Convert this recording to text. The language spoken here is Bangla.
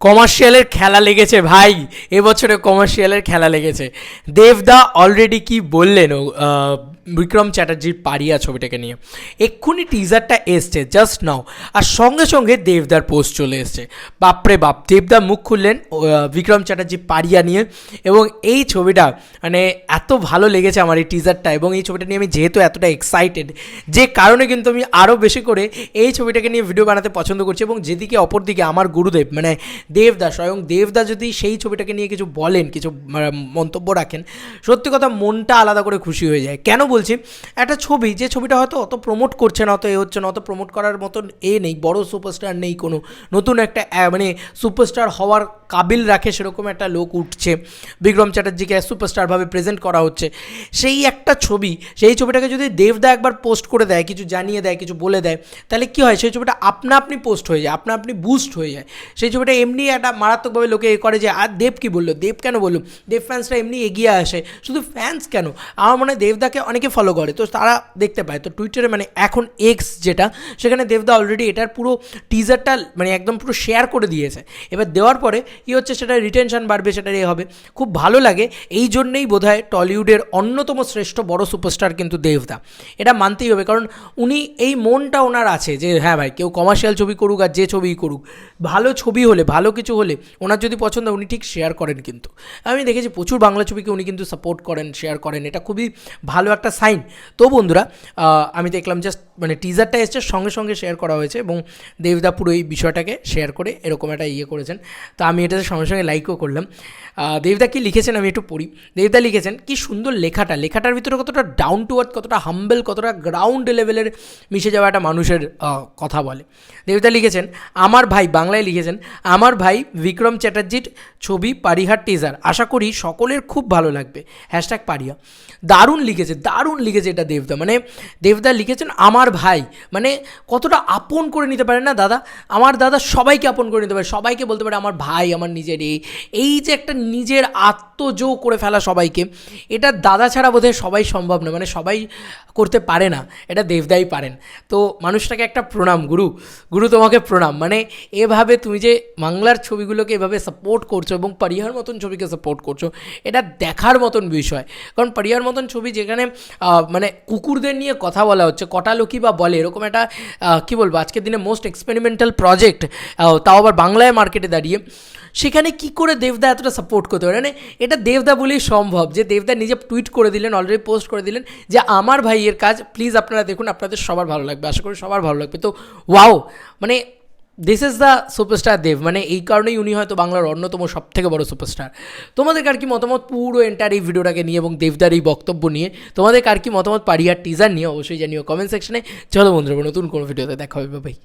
কমার্শিয়ালের খেলা লেগেছে ভাই। এবছরে কমার্শিয়ালের খেলা লেগেছে। দেবদা অলরেডি কি বললেন? বিক্রম চ্যাটার্জির পারিয়া ছবিটাকে নিয়ে। এক্ষুনি টিজারটা এসছে জাস্ট নাও আর সঙ্গে সঙ্গে দেবদার পোস্ট চলে এসছে। বাপরে বাপ দেবদা মুখ খুললেন বিক্রম চ্যাটার্জি পারিয়া নিয়ে। এবং এই ছবিটা মানে এত ভালো লেগেছে আমার এই টিজারটা এবং এই ছবিটা নিয়ে আমি যেহেতু এতটা এক্সাইটেড যে কারণে কিন্তু আমি আরও বেশি করে এই ছবিটাকে নিয়ে ভিডিও বানাতে পছন্দ করছি। এবং যেদিকে অপরদিকে আমার গুরুদেব মানে দেবদা স্বয়ং দেবদা যদি সেই ছবিটাকে নিয়ে কিছু বলেন কিছু মানে, মন্তব্য রাখেন সত্যি কথা মনটা আলাদা করে খুশি হয়ে যায়। কেন বলছি, একটা ছবি, যে ছবিটা হয়তো অত প্রমোট করছে না, অত এ হচ্ছে না, অত প্রমোট করার মতন এ নেই, বড় সুপারস্টার নেই কোনো, নতুন একটা মানে সুপারস্টার হওয়ার কাবিল রাখে সেরকম একটা লোক উঠছে, বিক্রম চ্যাটার্জিকে সুপারস্টারভাবে প্রেজেন্ট করা হচ্ছে। সেই একটা ছবি, সেই ছবিটাকে যদি দেবদা একবার পোস্ট করে দেয়, কিছু জানিয়ে দেয়, কিছু বলে দেয়, তাহলে কি হয়, সেই ছবিটা আপনা আপনি পোস্ট হয়ে যায়, আপনা আপনি বুস্ট হয়ে যায়। সেই ছবিটা এমনি একটা মারাত্মকভাবে লোকে এ করে যে, আর দেব কি বলল? দেব কেন বলল? দেব ফ্যান্সরা এমনি এগিয়ে আসে। শুধু ফ্যান্স কেন? আমার মনে হয় দেবদাকে অনেকে ফলো করে। তো তারা দেখতে পায়। তো টুইটারে মানে এখন এক্স যেটা, সেখানে দেবদা অলরেডি এটার পুরো টিজারটা মানে একদম পুরো শেয়ার করে দিয়েছে। এবার দেওয়ার পরে কী হচ্ছে? সেটা রিটেনশন বাড়বে সেটার এ হবে। খুব ভালো লাগে। এই জন্যেই বোধহয় টলিউডের অন্যতম শ্রেষ্ঠ বড় সুপারস্টার কিন্তু দেবদা এটা মানতেই হবে। কারণ উনি এই মনটা ওনার আছে যে হ্যাঁ ভাই, কেউ কমার্শিয়াল ছবি করুক আর যে ছবিই করুক, ভালো ছবি হলে, ভালো কিছু হলে ওনার যদি পছন্দ উনি ঠিক শেয়ার করেন কিন্তু। আমি দেখেছি প্রচুর বাংলা ছবিকে উনি কিন্তু সাপোর্ট করেন শেয়ার করেন। এটা খুবই ভালো একটা সাইন। তো বন্ধুরা আমি দেখলাম জাস্ট মানে টিজারটা এসছে, সঙ্গে সঙ্গে শেয়ার করা হয়েছে এবং দেবদা পুরো এই বিষয়টাকে শেয়ার করে এরকম একটা ইয়ে করেছেন। তো আমি এটাতে সঙ্গে সঙ্গে লাইকও করলাম। দেবদা কি লিখেছেন আমি একটু পড়ি। দেবদা লিখেছেন, কি সুন্দর লেখাটা। লেখাটার ভিতরে কতটা ডাউন টু আর্থ কতটা হাম্বেল কতটা গ্রাউন্ড লেভেলের মিশে যাওয়া একটা মানুষের কথা বলে। দেবদা লিখেছেন, আমার ভাই, বাংলায় লিখেছেন, আমার ভাই বিক্রম চ্যাটার্জির ছবি পারিহার টিজার আশা করি সকলের খুব ভালো লাগবে। হ্যাশট্যাগ পারিয়া দারুণ লিখেছে দারুণ লিখেছে এটা দেবদা। মানে দেবদা লিখেছেন, আমার ভাই। মানে কতটা আপন করে নিতে পারে না দাদা? আমার দাদা সবাইকে আপন করে নিতে পারে। সবাইকে বলতে পারে, আমার ভাই, আমার নিজের এই এই যে একটা নিজের আত্মজো করে ফেলা সবাইকে। এটা দাদা ছাড়া বোধহয় সবাই সম্ভব না মানে সবাই করতে পারে না, এটা দেবদাই পারেন। তো মানুষটাকে একটা প্রণাম, গুরু গুরু তোমাকে প্রণাম। মানে এভাবে তুমি যে বাংলার ছবিগুলোকে এভাবে সাপোর্ট করছ এবং পারিহার মতন ছবিকে সাপোর্ট করছ, এটা দেখার মতন বিষয়। কারণ পারিহার মতন ছবি যেখানে মানে কুকুরদের নিয়ে কথা বলা হচ্ছে, কটা লোকই বা বলে, এরকম একটা কী বলব, আজকের দিনে মোস্ট এক্সপেরিমেন্টাল প্রজেক্ট তাও আবার বাংলায় মার্কেটে দাঁড়িয়ে। সেখানে কি করে দেবদা এতটা সাপোর্ট করতে পারে? মানে এটা দেবদা বলেই সম্ভব, যে দেবদা নিজে টুইট করে দিলেন অলরেডি পোস্ট করে দিলেন, যে আমার ভাইয়ের কাজ প্লিজ আপনারা দেখুন, আপনাদের সবার ভালো লাগবে, আশা করি সবার ভালো লাগবে। তো ওয়াও মানে this is the superstar Dev মানে এই কারণেই উনি হয়তো বাংলার অন্যতম সব থেকে বড় সুপারস্টার তোমাদের কার কি মতামত, পুরো এন্টার এই ভিডিওটাকে নিয়ে এবং দেবদার এই বক্তব্য নিয়ে তোমাদের কার কি মতামত পারিয়ার টিজার নিয়ে অবশ্যই জানিও কমেন্ট সেকশনে চলো বন্ধুরা, নতুন কোনো ভিডিওতে দেখা হবে ভাই